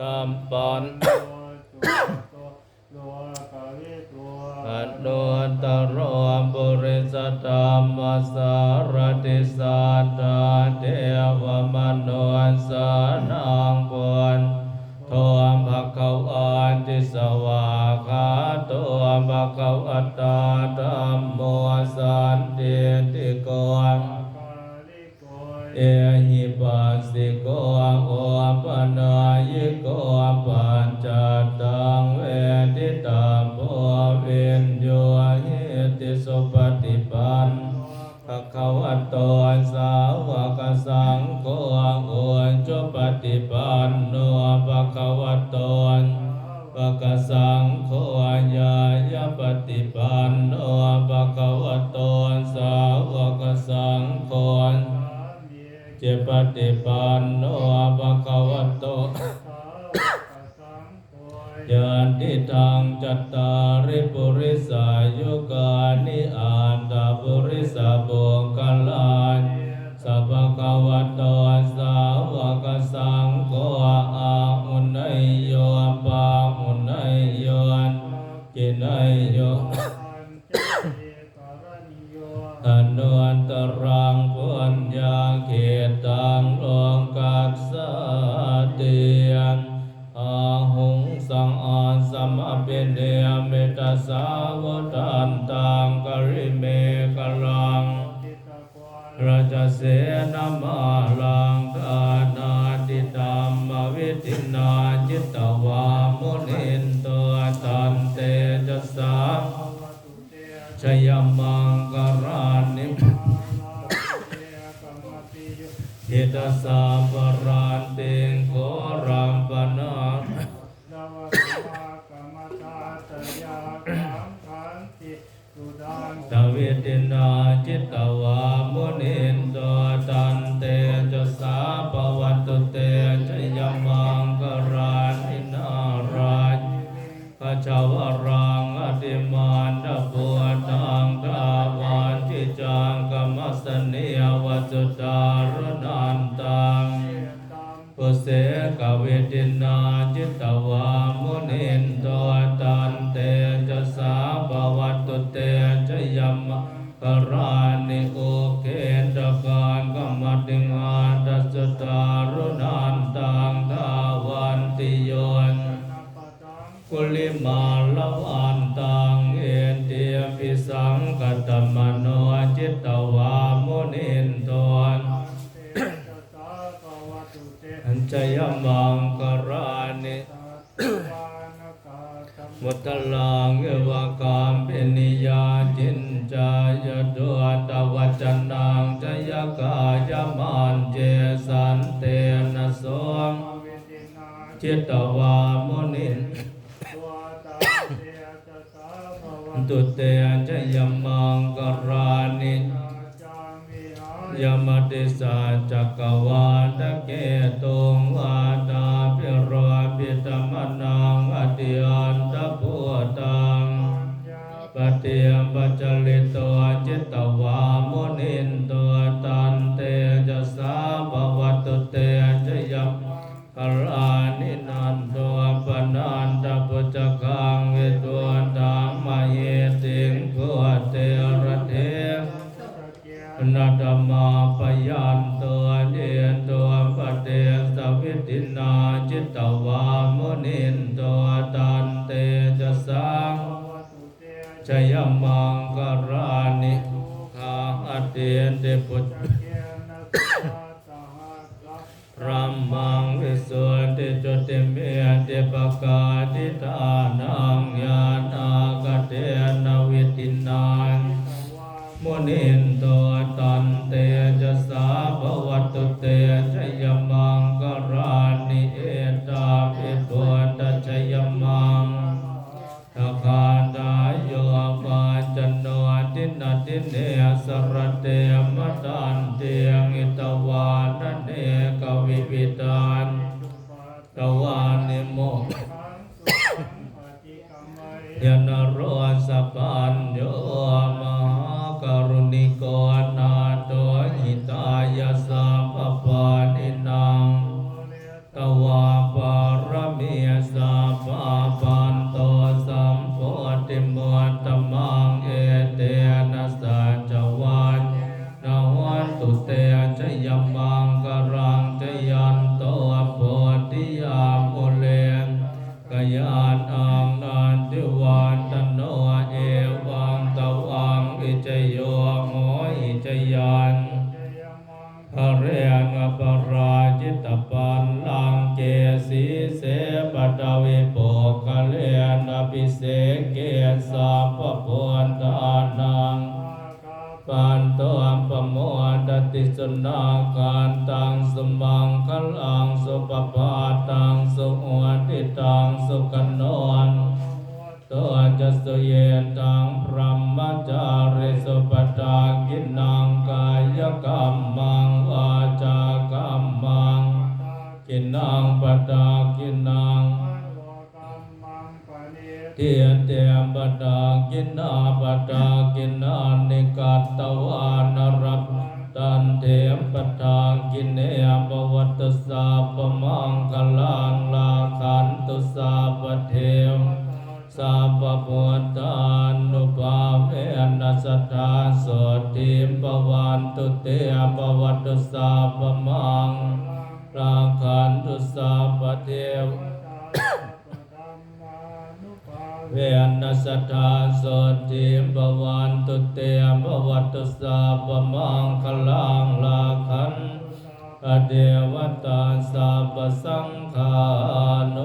โลกาวิตัวอันโนตโรบุริสธรรมสารติสัตตาเทวมโนสานังปุญโทมภะคะวันติสวาคาโตภะคะวะตาธัมโมสันติติโกกาลิโกเอหิปัสสิโกโอปนาวกสังโฆโอจุปฏิปันโนภะคะวะโตภะคะสังโฆญายาปฏิปันโนภะคะวะโตสาวกสังโฆเจปฏิปันโนภะคะวะโตยานทิทางจัตตาริปุริสายุกานิอันตาปุริสาบุ ตรังปุญญาเขตังโลกัสสเตียนอาหุงสังอาสัมอภิเนยเมตตาสาวตันตังกริเมกลังราชเสนามาลังกานาติตามวิตินาจิตตวามุนินตัวตันเตจัสสาชยมัง ตินาจิตตวามุนินโตตันเตจะสาปวัตตุเตชยมังกรานินาราชขจาวรังอติมานตปัวตังตาวันจิจังกมัสเนียวัจจุตารนันตังปุเสกเวทินาจิตตวามุนินโตตันเตจะสาภวัตตุเตชยัม กรานิโอเกนตการกมติงาตัสตารุนันตังทาวันติโยนกุลิมาลวันตังเอเตียปิสังกตมโนจิตตวามุนินโตอัญจยมังกรานิมุตลังเอวกามปินิยาจิน จายดุตวัจนังจยกายมันเจสันเตนะสงจิตวามุนินตุเตอัญจยมังกรานิยมติสาจักวาตะเกตุงวาตาปิโรปิตมนังอติอันตพุตัง ปฏิยมปัจจลิตตัวจิตตวามุนินตัวตันเตจะสาภวัตุเตจะยัมกรานินันตัวปนันตปุจจกังวิตัวตังมาเยติงกุเตระเทนาตมาปยันตัวเดียนตัวปเตสวิตินา ชยมังกรานิขาอเตียนเดบุตรัมมังวิสุทธิจุติเมติปกาติตานังญาณากเตนวิตินังมุนิน ตว มังพระเรียงปราจิตปันลังเกสีเสปตวิโปกเลนปิเสเกสัพพพุทธานังปันโตอัมปโมดติสุนาการตังสมังคลังสุปปาตังสุอวติตังสุกันโนนตัวจะสุเยตังพรหมจาริสุปตากินังกายกรรม ปตากินาปตากินานิกัตวานรับตันเทมปตากินเนยปวัตสาปมังคลังลาขันตุสาปเทมสาปพุทธานุภาเวนัสทธาสติมปวันตุเตปวัตสาปม เวนัสธาโสติปวันตุเตมปวัตุสาปมังคลังลาคันอเดวตาสาปสังฆานุ